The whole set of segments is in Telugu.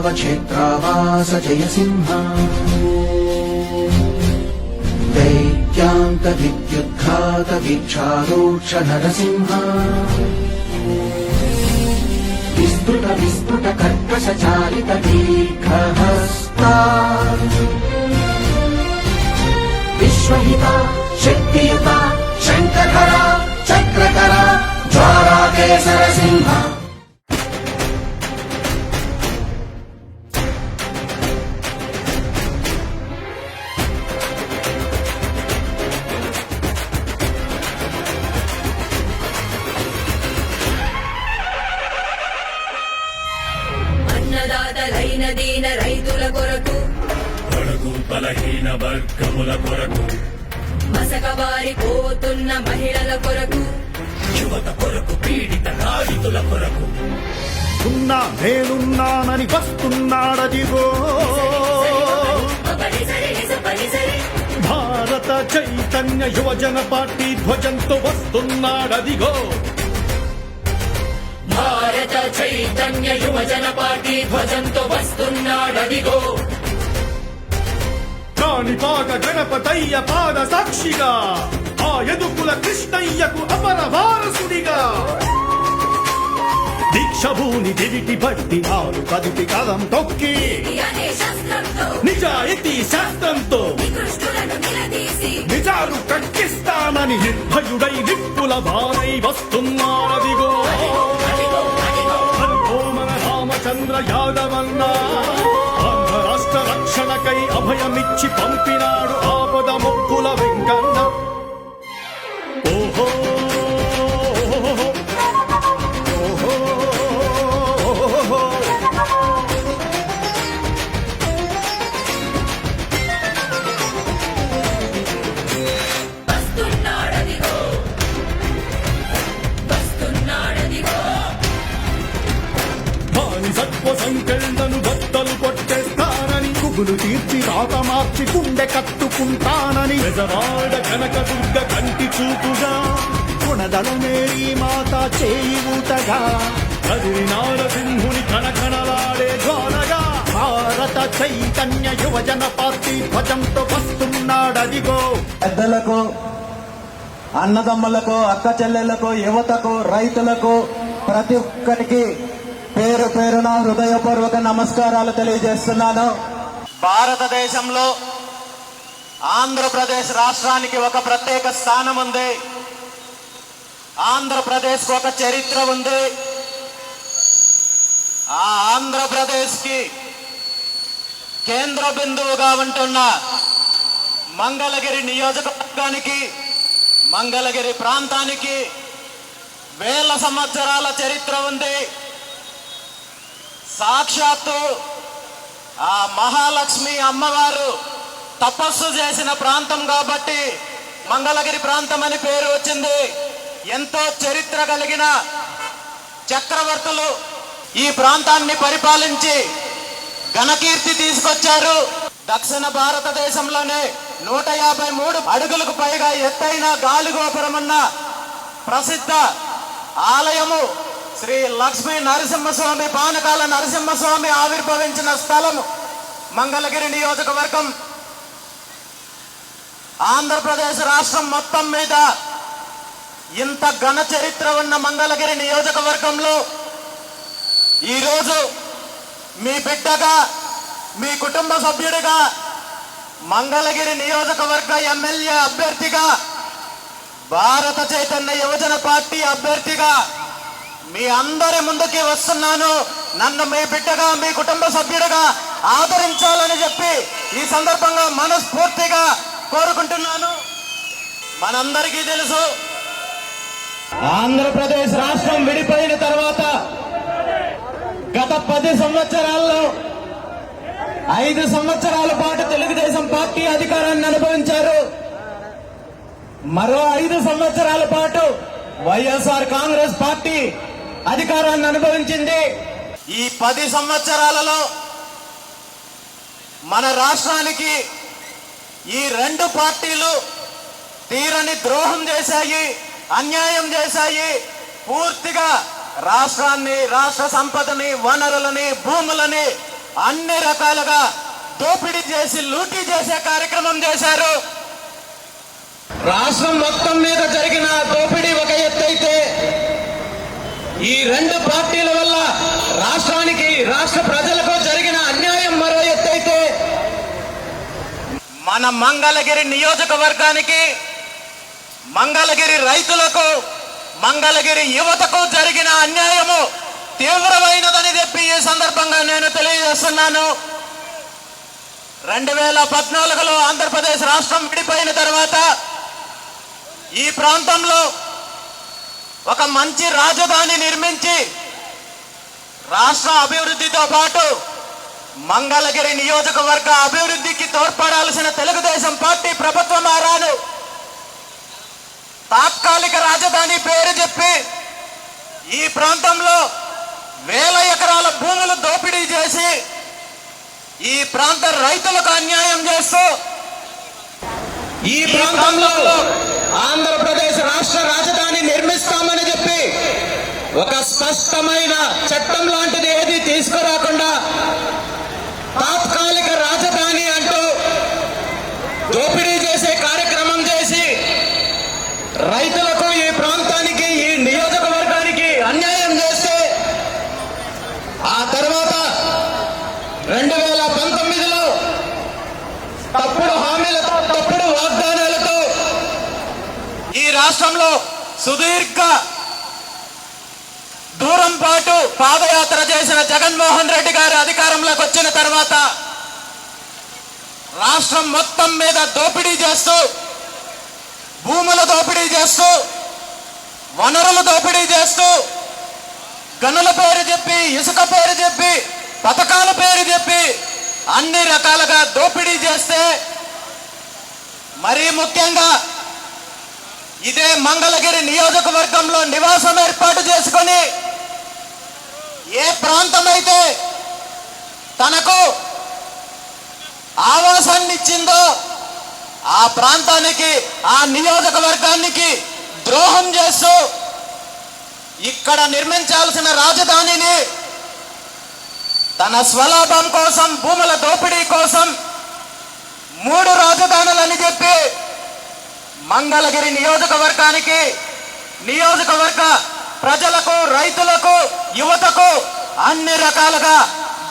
गम्भीरसिंहग्रावक्षेत्रावास जयसिंह दैत्यान्तविद्युद्घात वीक्षारोक्ष नरसिंह विस्तृत विस्तृत कर्कश चालित दीर्घहस्ता विश्वहिता शक्तियुता शङ्खधरा चक्रकरा ज्वाराकेसर వర్గముల కొరకు. మసకబారిపోతున్న మహిళల కొరకు. యువత కొరకు పీడిత నారితుల కొరకు. ఉన్నా నేనున్నానని వస్తున్నాడదిగో. భారత చైతన్య యువజన పార్టీ ధ్వజంతో వస్తున్నాడదిగో. భారత చైతన్య యువజన పార్టీ ధ్వజంతో వస్తున్నాడదిగో. కాణిపాక గణపతయ్య పాద సాక్షిగా ఆ ఎదుకుల కృష్ణయ్యకు అమర వారసుడిగా దీక్షభూని దివిటి బట్టి ఆరు పదిటి కలం తొక్కి నిజాయితీ శాస్త్రంతో నిజాలు కట్టిస్తానని నిర్భయుడై నిప్పుల వారై వస్తున్నారదిగో రాత మార్చి గుండె కట్టుకుంటానని బెజవాడ కనక దుర్గ కంటి చూపుగా గుణదల మేరీ మాత చేయి ఊటగా కదిరి నారసింహుని కణకణలాడే జ్వాలగా. భారత చైతన్య యువజన పార్టీ ధ్వజంతో వస్తున్నాడదిగో. పెద్దలకు అన్నదమ్ములకు అక్క చెల్లెళ్ళకు యువతకు రైతులకు ప్రతి ఒక్కరికి పేరు పేరున హృదయపూర్వక నమస్కారాలు తెలియజేస్తున్నాను. భారతదేశంలో ఆంధ్రప్రదేశ్ రాష్ట్రానికి ఒక ప్రత్యేక స్థానం ఉంది. ఆంధ్రప్రదేశ్కు ఒక చరిత్ర ఉంది. ఆ ఆంధ్రప్రదేశ్కి కేంద్ర బిందువుగా ఉంటున్న మంగళగిరి నియోజకవర్గానికి మంగళగిరి ప్రాంతానికి వేల సంవత్సరాల చరిత్ర ఉంది. సాక్షాత్తు ఆ మహాలక్ష్మి అమ్మవారు తపస్సు చేసిన ప్రాంతం కాబట్టి మంగళగిరి ప్రాంతం అని పేరు వచ్చింది. ఎంతో చరిత్ర కలిగిన చక్రవర్తులు ఈ ప్రాంతాన్ని పరిపాలించి ఘనకీర్తి తీసుకొచ్చారు. దక్షిణ భారతదేశంలోనే నూట యాభై మూడు అడుగులకు పైగా ఎత్తైన గాలిగోపురమున్న ప్రసిద్ధ ఆలయము శ్రీ లక్ష్మీ నరసింహస్వామి పానకాల నరసింహస్వామి ఆవిర్భవించిన స్థలం మంగళగిరి నియోజకవర్గం. ఆంధ్రప్రదేశ్ రాష్ట్రం మొత్తం మీద ఇంత ఘన చరిత్ర ఉన్న మంగళగిరి నియోజకవర్గంలో ఈరోజు మీ బిడ్డగా మీ కుటుంబ సభ్యుడిగా మంగళగిరి నియోజకవర్గ ఎమ్మెల్యే అభ్యర్థిగా భారత చైతన్య యువజన పార్టీ అభ్యర్థిగా మీ అందరి ముందుకి వస్తున్నాను. నన్ను మీ బిడ్డగా మీ కుటుంబ సభ్యుడిగా ఆదరించాలని చెప్పి ఈ సందర్భంగా మనస్ఫూర్తిగా కోరుకుంటున్నాను. మనందరికీ తెలుసు ఆంధ్రప్రదేశ్ రాష్ట్రం విడిపోయిన తర్వాత గత పది సంవత్సరాల్లో ఐదు సంవత్సరాల పాటు తెలుగుదేశం పార్టీ అధికారాన్ని అనుభవించారు. మరో ఐదు సంవత్సరాల పాటు వైఎస్ఆర్ కాంగ్రెస్ పార్టీ అధికారాన్ని అనుభవించింది. ఈ పది సంవత్సరాలలో మన రాష్ట్రానికి ఈ రెండు పార్టీలు తీరని ద్రోహం చేశాయి అన్యాయం చేశాయి. పూర్తిగా రాష్ట్రాన్ని రాష్ట్ర సంపదని వనరులని భూములని అన్ని రకాలుగా దోపిడీ చేసి లూటీ చేసే కార్యక్రమం చేశారు. రాష్ట్రం మొత్తం మీద జరిగిన దోపిడీ ఒక ఎత్తైతే ఈ రెండు పార్టీల వల్ల రాష్ట్రానికి రాష్ట్ర ప్రజలకు జరిగిన అన్యాయం మరో ఎత్తైతే మన మంగళగిరి నియోజకవర్గానికి మంగళగిరి రైతులకు మంగళగిరి యువతకు జరిగిన అన్యాయము తీవ్రమైనదని చెప్పి ఈ సందర్భంగా నేను తెలియజేస్తున్నాను. రెండు వేల పద్నాలుగులో ఆంధ్రప్రదేశ్ రాష్ట్రం విడిపోయిన తర్వాత ఈ ప్రాంతంలో ఒక మంచి రాజధాని నిర్మించి రాష్ట్ర అభివృద్ధితో పాటు మంగళగిరి నియోజకవర్గ అభివృద్ధికి తోడ్పడాల్సిన తెలుగుదేశం పార్టీ ప్రభుత్వ మారాను తాత్కాలిక రాజధాని పేరు చెప్పి ఈ ప్రాంతంలో వేల ఎకరాల భూములు దోపిడీ చేసి ఈ ప్రాంత రైతులకు అన్యాయం చేస్తూ ఈ ప్రాంతంలో ఆంధ్రప్రదేశ్ రాష్ట్ర రాజధాని ఒక స్పష్టమైన చట్టం లాంటిది ఏది తీసుకురాకుండా తాత్కాలిక రాజధాని అంటూ దోపిడీ చేసే కార్యక్రమం చేసి రైతులకు ఈ ప్రాంతానికి ఈ నియోజకవర్గానికి అన్యాయం చేస్తే ఆ తర్వాత రెండు వేల పంతొమ్మిదిలో తప్పుడు హామీలతో తప్పుడు వాగ్దానాలతో ఈ రాష్ట్రంలో సుదీర్ఘ దూరం పాటు పాదయాత్ర చేసిన జగన్మోహన్ రెడ్డి గారు అధికారంలోకి వచ్చిన తర్వాత రాష్ట్రం మొత్తం మీద దోపిడీ చేస్తూ భూముల దోపిడీ చేస్తూ వనరుల దోపిడీ చేస్తూ గనుల పేరు చెప్పి ఇసుక పేరు చెప్పి పథకాల పేరు చెప్పి అన్ని రకాలుగా దోపిడీ చేస్తే మరీ ముఖ్యంగా ఇదే మంగళగిరి నియోజకవర్గంలో నివాసం ఏర్పాటు చేసుకొని ఏ ప్రాంతం అయితే తనకు ఆవాసాన్ని ఇచ్చిందో ఆ ప్రాంతానికి ఆ నియోజకవర్గానికి ద్రోహం చేస్తూ ఇక్కడ నిర్మించాల్సిన రాజధానిని తన స్వలాభం కోసం భూముల దోపిడీ కోసం మూడు రాజధానులని చెప్పి మంగళగిరి నియోజకవర్గానికి నియోజకవర్గ ప్రజలకు రైతులకు యువతకు అన్ని రకాలుగా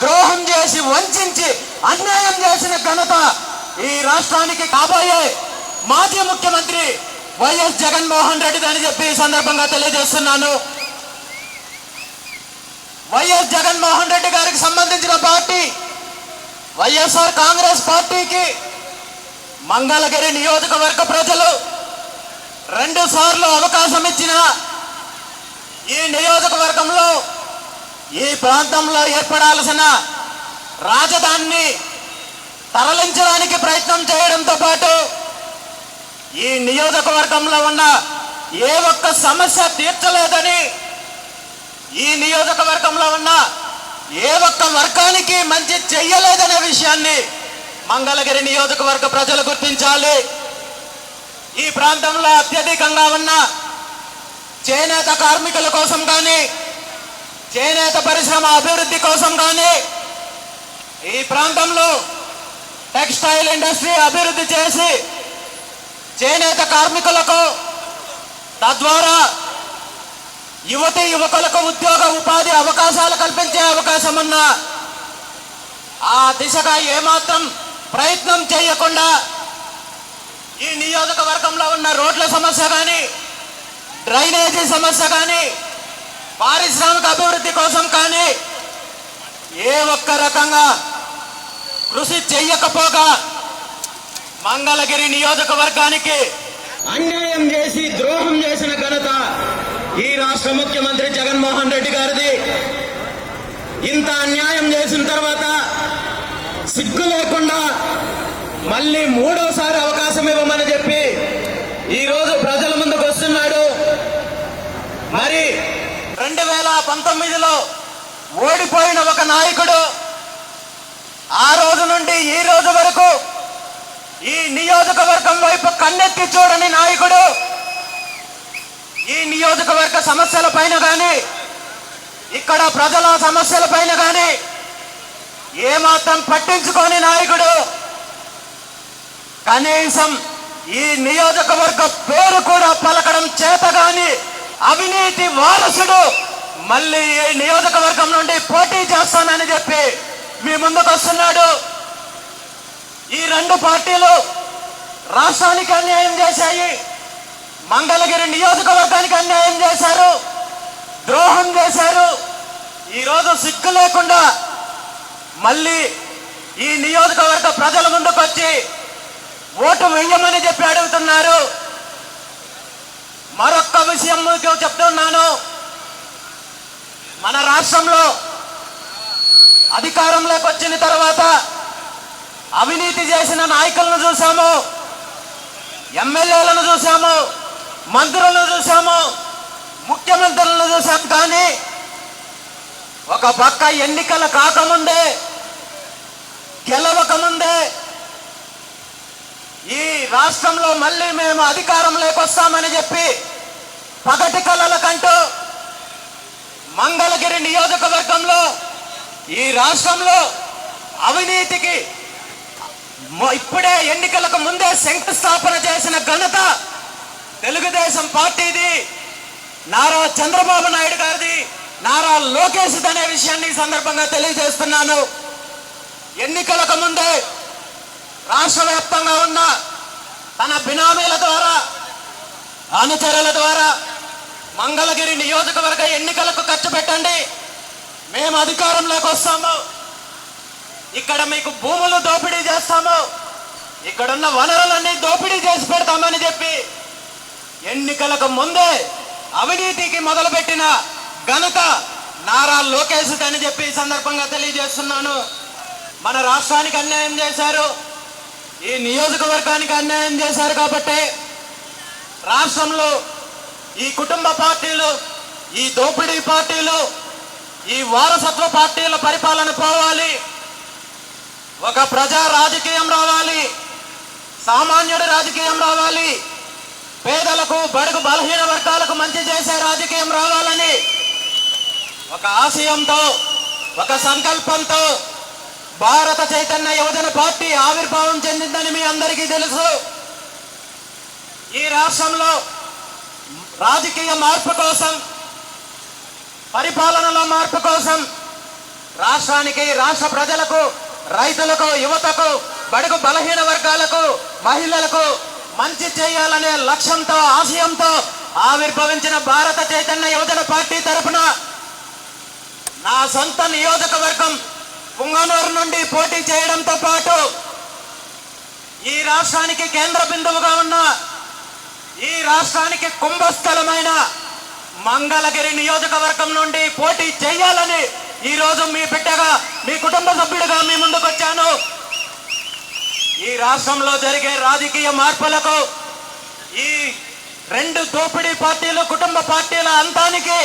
ద్రోహం చేసి వంచి అన్యాయం చేసిన ఘనత ఈ రాష్ట్రానికి కాబోయే మాజీ ముఖ్యమంత్రి వైఎస్ జగన్మోహన్ రెడ్డి అని చెప్పి ఈ సందర్భంగా తెలియజేస్తున్నాను. వైఎస్ జగన్మోహన్ రెడ్డి గారికి సంబంధించిన పార్టీ వైఎస్ఆర్ కాంగ్రెస్ పార్టీకి మంగళగిరి నియోజకవర్గ ప్రజలు రెండు సార్లు అవకాశం ఇచ్చిన ఈ నియోజకవర్గంలో ఈ ప్రాంతంలో ఏర్పడాల్సిన రాజధానిని తరలించడానికి ప్రయత్నం చేయడంతో పాటు ఈ నియోజకవర్గంలో ఉన్న ఏ ఒక్క సమస్య తీర్చలేదని ఈ నియోజకవర్గంలో ఉన్న ఏ ఒక్క వర్గానికి మంచి చెయ్యలేదనే విషయాన్ని మంగళగిరి నియోజకవర్గ ప్రజలు గుర్తించాలి. ఈ ప్రాంతంలో అత్యధికంగా ఉన్న చేనేత కార్మికుల కోసం కానీ చేనేత పరిశ్రమ అభివృద్ధి కోసం కానీ ఈ ప్రాంతంలో టెక్స్టైల్ ఇండస్ట్రీ అభివృద్ధి చేసి చేనేత కార్మికులకు తద్వారా యువతి యువకులకు ఉద్యోగ ఉపాధి అవకాశాలు కల్పించే అవకాశం ఉన్న ఆ దిశగా ఏమాత్రం ప్రయత్నం చేయకుండా ఈ నియోజకవర్గంలో ఉన్న రోడ్ల సమస్య కానీ డ్రైనేజీ సమస్య కానీ పారిశ్రామిక అభివృద్ధి కోసం కానీ ఏ ఒక్క రకంగా కృషి చెయ్యకపోగా మంగళగిరి నియోజకవర్గానికి అన్యాయం చేసి ద్రోహం చేసిన ఘనత ఈ రాష్ట్ర ముఖ్యమంత్రి జగన్మోహన్ రెడ్డి గారిది. ఇంత అన్యాయం చేసిన తర్వాత సిగ్గు లేకుండా మళ్ళీ మూడోసారి అవకాశం ఇవ్వమని చెప్పి ఈ రోజు ప్రజల ముందుకు వస్తున్నాడు మరి రెండు వేల పంతొమ్మిదిలో ఓడిపోయిన ఒక నాయకుడు ఆ రోజు నుండి ఈ రోజు వరకు ఈ నియోజకవర్గం వైపు కన్నెత్తి చూడని నాయకుడు ఈ నియోజకవర్గ సమస్యల పైన కానీ ఇక్కడ ప్రజల సమస్యల పైన కానీ ఏమాత్రం పట్టించుకోని నాయకుడు కనీసం ఈ నియోజకవర్గ పేరు కూడా పలకడం చేత గాని అవినీతి వారసుడు మళ్ళీ ఈ నియోజకవర్గం నుండి పోటీ చేస్తానని చెప్పి మీ ముందుకు వస్తున్నాడు. ఈ రెండు పార్టీలు రాష్ట్రానికి అన్యాయం చేశాయి. మంగళగిరి నియోజకవర్గానికి అన్యాయం చేశారు. ద్రోహం చేశారు. ఈరోజు సిగ్గు లేకుండా మళ్ళీ ఈ నియోజకవర్గ ప్రజల ముందుకు వచ్చి ఓటు వెయ్యమని చెప్పి అడుగుతున్నారు. మరొక్క విషయం మీకు చెప్తున్నాను. మన రాష్ట్రంలో అధికారంలోకి వచ్చిన తర్వాత అవినీతి చేసిన నాయకులను చూసాము ఎమ్మెల్యేలను చూసాము మంత్రులను చూసాము ముఖ్యమంత్రులను చూసాం కానీ ఒక పక్క ఎన్నికలు కాకముందే గెలవకముందే ఈ రాష్ట్రంలో మళ్ళీ మేము అధికారంలోకి వస్తామని చెప్పి పగటి కళలకంటూ మంగళగిరి నియోజకవర్గంలో ఈ రాష్ట్రంలో అవినీతికి ఇప్పుడే ఎన్నికలకు ముందే శంకుస్థాపన చేసిన ఘనత తెలుగుదేశం పార్టీది. నారా చంద్రబాబు నాయుడు గారిది. నారా లోకేష్ అనే విషయాన్ని సందర్భంగా తెలియజేస్తున్నాను. ఎన్నికలకు ముందే రాష్ట్ర వ్యాప్తంగా ఉన్న తన బినామీల ద్వారా అనుచరుల ద్వారా మంగళగిరి నియోజకవర్గ ఎన్నికలకు ఖర్చు పెట్టండి. మేము అధికారంలోకి వస్తాము. ఇక్కడ మీకు భూములు దోపిడీ చేస్తాము. ఇక్కడున్న వనరులన్నీ దోపిడీ చేసి పెడతామని చెప్పి ఎన్నికలకు ముందే అవినీతికి మొదలుపెట్టిన ఘనత నారా లోకేష్ అని చెప్పి సందర్భంగా తెలియజేస్తున్నాను. మన రాష్ట్రానికి అన్యాయం చేశారు. ఈ నియోజకవర్గానికి అన్యాయం చేశారు కాబట్టి రాష్ట్రంలో ఈ కుటుంబ పార్టీలు ఈ దోపిడీ పార్టీలు ఈ వారసత్వ పార్టీల పరిపాలన పోవాలి. ఒక ప్రజా రాజకీయం రావాలి. సామాన్యుడి రాజకీయం రావాలి. పేదలకు బడుగు బలహీన వర్గాలకు మంచి చేసే రాజకీయం రావాలని ఒక ఆశయంతో ఒక సంకల్పంతో భారత చైతన్య యువజన పార్టీ ఆవిర్భావం చెందిందని మీ అందరికీ తెలుసు. ఈ రాష్ట్రంలో రాజకీయ మార్పు కోసం పరిపాలనలో మార్పు కోసం రాష్ట్రానికి రాష్ట్ర ప్రజలకు రైతులకు యువతకు బడుగు బలహీన వర్గాలకు మహిళలకు మంచి చేయాలనే లక్ష్యంతో ఆశయంతో ఆవిర్భవించిన భారత చైతన్య యువజన పార్టీ తరఫున నా సొంత నియోజకవర్గం పుంగనూరు నుండి పోటీ చేయడంతో పాటు ఈ రాష్ట్రానికి కేంద్ర బిందువుగా ఉన్న ఈ రాష్ట్రానికి కుంభస్థలమైన మంగళగిరి నియోజకవర్గం నుండి పోటీ చేయాలని ఈ రోజు మీ బిడ్డగా మీ కుటుంబ సభ్యుడిగా మీ ముందుకు వచ్చాను. ఈ రాష్ట్రంలో జరిగే రాజకీయ మార్పులకు ఈ రెండు దోపిడీ పార్టీలు కుటుంబ పార్టీల అంతానికి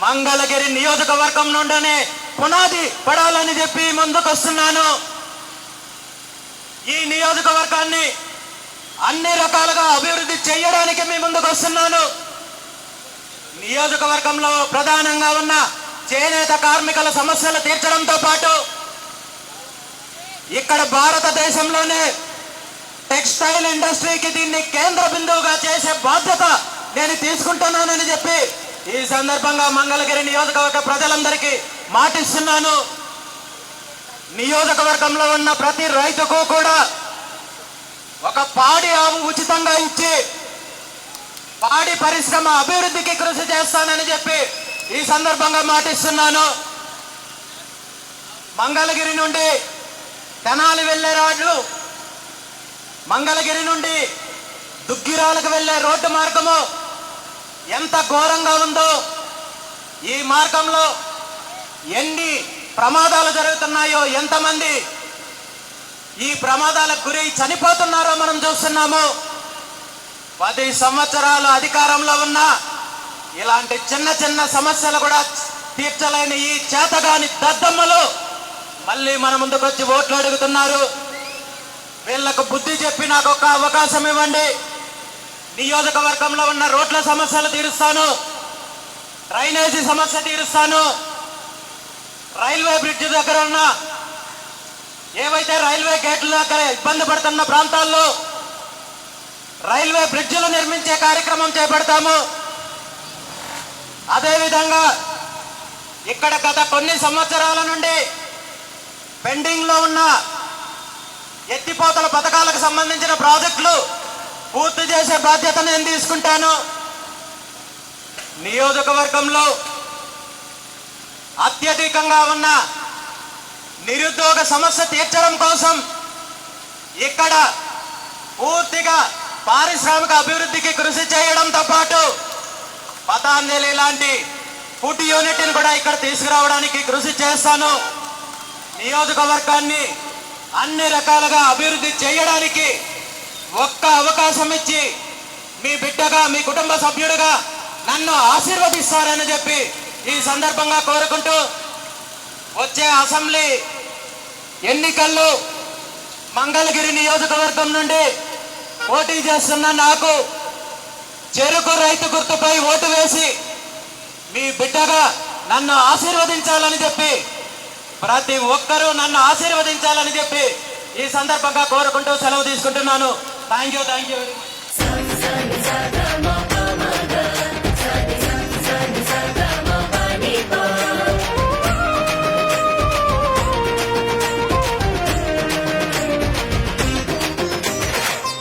మంగళగిరి నియోజకవర్గం నుండినే పునాది పడాలని చెప్పి ముందుకు వస్తున్నాను ఈ నియోజకవర్గాన్ని అన్ని రకాలుగా అభివృద్ధి చేయడానికి మీ ముందుకు వస్తున్నాను. నియోజకవర్గంలో ప్రధానంగా ఉన్న చేనేత కార్మికుల సమస్యలు తీర్చడంతో పాటు ఇక్కడ భారతదేశంలోనే టెక్స్టైల్ ఇండస్ట్రీకి దీన్ని కేంద్ర బిందువుగా చేసే బాధ్యత నేను తీసుకుంటున్నానని చెప్పి ఈ సందర్భంగా మంగళగిరి నియోజకవర్గ ప్రజలందరికీ మాటిస్తున్నాను. నియోజకవర్గంలో ఉన్న ప్రతి రైతుకు కూడా ఒక పాడి ఆవు ఉచితంగా ఇచ్చి పాడి పరిశ్రమ అభివృద్ధికి కృషి చేస్తానని చెప్పి ఈ సందర్భంగా మాటిస్తున్నాను. మంగళగిరి నుండి తెనాలి వెళ్ళే రోడ్లు మంగళగిరి నుండి దుగ్గిరాలకు వెళ్ళే రోడ్డు మార్గము ఎంత ఘోరంగా ఉందో ఈ మార్గంలో ఎన్ని ప్రమాదాలు జరుగుతున్నాయో ఎంతమంది ఈ ప్రమాదాలకు గురై చనిపోతున్నారో మనం చూస్తున్నాము. పది సంవత్సరాలు అధికారంలో ఉన్న ఇలాంటి చిన్న చిన్న సమస్యలు కూడా తీర్చలేని ఈ చేతగాని దద్దమ్మలు మళ్ళీ మన ముందుకు వచ్చి ఓట్లు అడుగుతున్నారు. వీళ్ళకు బుద్ధి చెప్పి నాకు ఒక అవకాశం ఇవ్వండి. నియోజకవర్గంలో ఉన్న రోడ్ల సమస్యలు తీరుస్తాను. డ్రైనేజీ సమస్య తీరుస్తాను. రైల్వే బ్రిడ్జ్ దగ్గర ఉన్న ఏవైతే రైల్వే గేట్ల దగ్గర ఇబ్బంది పడుతున్న ప్రాంతాల్లో రైల్వే బ్రిడ్జిలు నిర్మించే కార్యక్రమం చేపడతాము. అదేవిధంగా ఇక్కడ గత కొన్ని సంవత్సరాల నుండి పెండింగ్లో ఉన్న ఎత్తిపోతల పథకాలకు సంబంధించిన ప్రాజెక్టులు పూర్తి చేసే బాధ్యత నేను తీసుకుంటాను. నియోజకవర్గంలో అత్యధికంగా ఉన్న నిరుద్యోగ సమస్య తీర్చడం కోసం ఇక్కడ పూర్తిగా పారిశ్రామిక అభివృద్ధికి కృషి చేయడంతో పాటు పతాంజలి లాంటి ఫుడ్ యూనిట్ని కూడా ఇక్కడ తీసుకురావడానికి కృషి చేస్తాను. నియోజకవర్గాన్ని అన్ని రకాలుగా అభివృద్ధి చేయడానికి ఒక్క అవకాశం ఇచ్చి మీ బిడ్డగా మీ కుటుంబ సభ్యుడిగా నన్ను ఆశీర్వదిస్తారని చెప్పి ఈ సందర్భంగా కోరుకుంటూ వచ్చే అసెంబ్లీ ఎన్నికల్లో మంగళగిరి నియోజకవర్గం నుండి పోటీ చేస్తున్న నాకు చెరుకు రైతు గుర్తుపై ఓటు వేసి మీ బిడ్డగా నన్ను ఆశీర్వదించాలని చెప్పి ప్రతి ఒక్కరూ నన్ను ఆశీర్వదించాలని చెప్పి ఈ సందర్భంగా కోరుకుంటూ సెలవు తీసుకుంటున్నాను. థ్యాంక్ యూ థ్యాంక్ యూ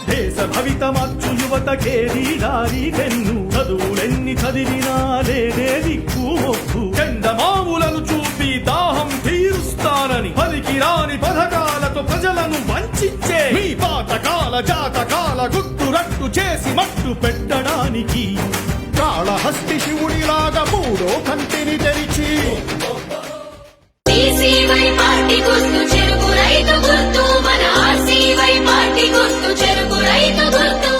దేశ భవిత మార్చు యువతకేది దారి తెన్ను. చదువులెన్ని చదివినా లేదే దిక్కు మొక్కు చందమాములను చూపి దాహం తీరుస్తానని. పలికి రాని పథకాలతో ప్రజలను వంచే మీ పాతకాల జాతకాల గుట్టు రట్టు చేసి మట్టు పెట్టడానికి. కాళహస్తి శివుడిలాగా మూడో కంటిని తెరిచి. ఆర్సీవై పార్టీ గుర్తు చెరుకు రైతు గుర్తు మన ఆర్సీవై పార్టీ గుర్తు చెరుకు రైతు గుర్తు.